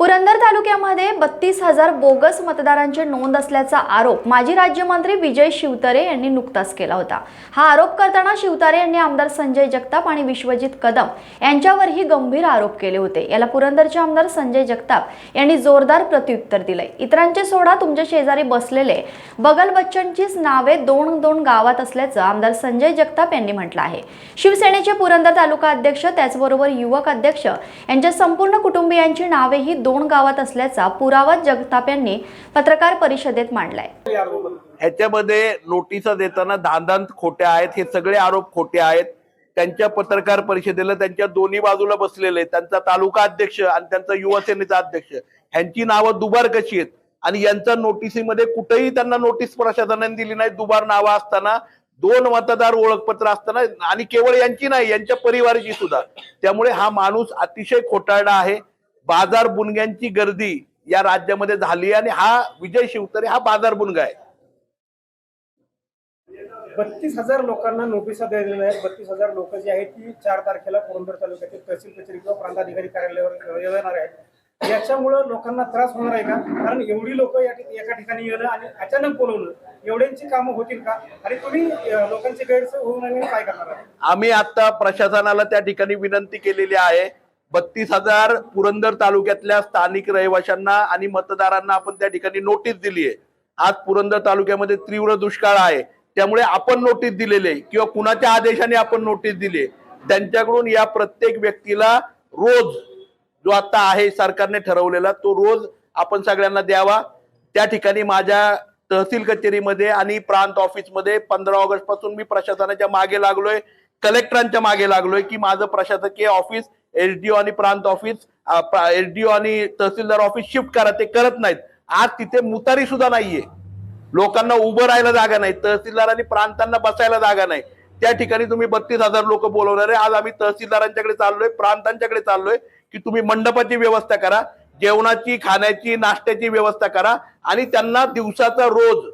पुरंदर तालुक्यामध्ये बत्तीस हजार बोगस मतदारांची नोंद असल्याचा आरोप माजी राज्यमंत्री विजय शिवतरे यांनी नुकताच केला होता. हा आरोप करताना शिवतारे यांनी आमदार संजय जगताप आणि विश्वजित कदम यांच्यावरही गंभीर आरोप केले होते. याला पुरंदरचे आमदार संजय जगताप यांनी जोरदार प्रत्युत्तर दिलंय. इतरांचे सोडा तुमच्या शेजारी बसलेले बगल बच्चनचीच नावे दोन दोन गावात असल्याचं आमदार संजय जगताप यांनी म्हटलं आहे. शिवसेनेचे पुरंदर तालुका अध्यक्ष त्याचबरोबर युवक अध्यक्ष यांच्या संपूर्ण कुटुंबियांची नावेही दोन गावात असल्याचा पुरावा जगताप यांनी पत्रकार परिषदेत मांडलाय. ह्याच्यामध्ये नोटिसा देताना धांदांत खोट्या आहेत हे सगळे आरोप खोटे आहेत. त्यांच्या पत्रकार परिषदेला त्यांच्या दोन्ही बाजूला बसलेले त्यांचा तालुका अध्यक्ष आणि त्यांचा युवासेनेचा अध्यक्ष. ह्यांची नावं दुबार कशी आहेत? आणि यांच्या नोटिसीमध्ये कुठेही त्यांना नोटीस प्रशासनाने दिली नाही. दुबार नावं असताना दोन मतदार ओळखपत्र असताना आणि केवळ यांची नाही यांच्या परिवाराची सुद्धा. त्यामुळे हा माणूस अतिशय खोटाळला आहे. बाजार बुनग्यांची गर्दी या राज्यामध्ये झाली आणि हा विजय शिवतरे हा बाजार बुनगा आहे. बत्तीस हजार लोकांना नोटिसा दिलेल्या आहेत. बत्तीस हजार लोक जी आहेत ती चार तारखेला पुरंदर तालुक्यातील तहसील कचेरी किंवा प्रांताधिकारी कार्यालयावर येणार आहेत. याच्यामुळं लोकांना त्रास होणार आहे का? कारण एवढी लोक या एका ठिकाणी येणं आणि अचानक बोलवणं एवढ्यांची कामं होतील का? आणि तुम्ही लोकांची गैरसोय होऊ नये काय करणार आम्ही आता प्रशासनाला त्या ठिकाणी विनंती केलेली आहे बत्तीस हजार पुरंदर तालुक्यातल्या स्थानिक रहिवाशांना आणि मतदारांना आपण त्या ठिकाणी नोटीस दिली आहे. आज पुरंदर तालुक्यामध्ये तीव्र दुष्काळ आहे. त्यामुळे आपण नोटीस दिलेले किंवा कुणाच्या आदेशाने आपण नोटीस दिली आहे. त्यांच्याकडून या प्रत्येक व्यक्तीला रोज जो आता आहे सरकारने ठरवलेला तो रोज आपण सगळ्यांना द्यावा. त्या ठिकाणी माझ्या तहसील कचेरीमध्ये आणि प्रांत ऑफिसमध्ये पंधरा ऑगस्टपासून मी प्रशासनाच्या मागे लागलोय कलेक्टरांच्या मागे लागलोय की माझं प्रशासकीय ऑफिस एसडीओ आणि प्रांत ऑफिस एसडीओ आणि तहसीलदार ऑफिस शिफ्ट करा ते करत नाहीत. आज तिथे मुतारी सुद्धा नाहीये. लोकांना उभं राहायला जागा नाही तहसीलदार आणि प्रांतांना बसायला जागा नाही. त्या ठिकाणी तुम्ही बत्तीस हजार लोक बोलवणार आहे. आज आम्ही तहसीलदारांच्याकडे चाललोय प्रांतांच्याकडे चाललोय की तुम्ही मंडपाची व्यवस्था करा जेवणाची खाण्याची नाश्त्याची व्यवस्था करा आणि त्यांना दिवसाचा रोज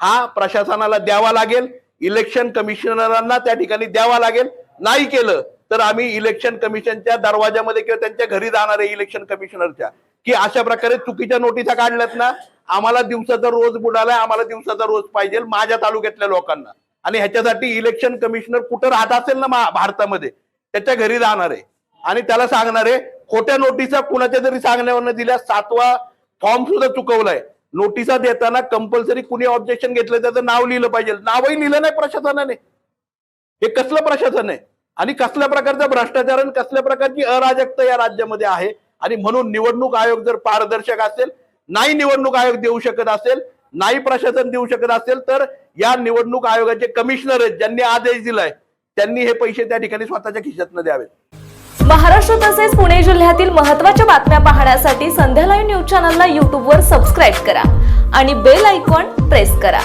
हा प्रशासनाला द्यावा लागेल. इलेक्शन कमिशनरांना त्या ठिकाणी द्यावा लागेल. नाही केलं तर आम्ही इलेक्शन कमिशनच्या दरवाजामध्ये किंवा त्यांच्या घरी जाणार आहे इलेक्शन कमिशनरच्या की अशा प्रकारे चुकीच्या नोटिसा काढल्यात ना आम्हाला दिवसाचा रोज बुडालाय आम्हाला दिवसाचा रोज पाहिजे माझ्या तालुक्यातल्या लोकांना. आणि ह्याच्यासाठी इलेक्शन कमिशनर कुठं राहत असेल ना भारतामध्ये त्याच्या घरी जाणार आहे. आणि त्याला सांगणार आहे खोट्या नोटिसा कुणाच्या तरी सांगण्यावरनं दिल्या सातवा फॉर्म सुद्धा चुकवलाय. नोटिसा देताना कंपल्सरी कुणी ऑब्जेक्शन घेतलं त्याचं नाव लिहिलं पाहिजे. नावही लिहिलं नाही प्रशासनाने. हे कसलं प्रशासन आहे? आणि कसल्या प्रकारचा भ्रष्टाचार आणि कसल्या प्रकारची अराजकता या राज्यामध्ये आहे? आणि म्हणून निवडणूक आयोग जर पारदर्शक असेल नाही निवडणूक आयोग देऊ शकत असेल नाही प्रशासन देऊ शकत असेल तर या निवडणूक आयोगाचे कमिशनर आहेत ज्यांनी आदेश दिलाय त्यांनी हे पैसे त्या ठिकाणी स्वतःच्या खिशातनं द्यावेत. महाराष्ट्र तसेच पुणे जिल्ह्यातील महत्त्वाच्या बातम्या पाहण्यासाठी संध्या लाईव्ह न्यूज चॅनलला यूट्यूबवर सबस्क्राईब करा आणि बेल आयकॉन प्रेस करा.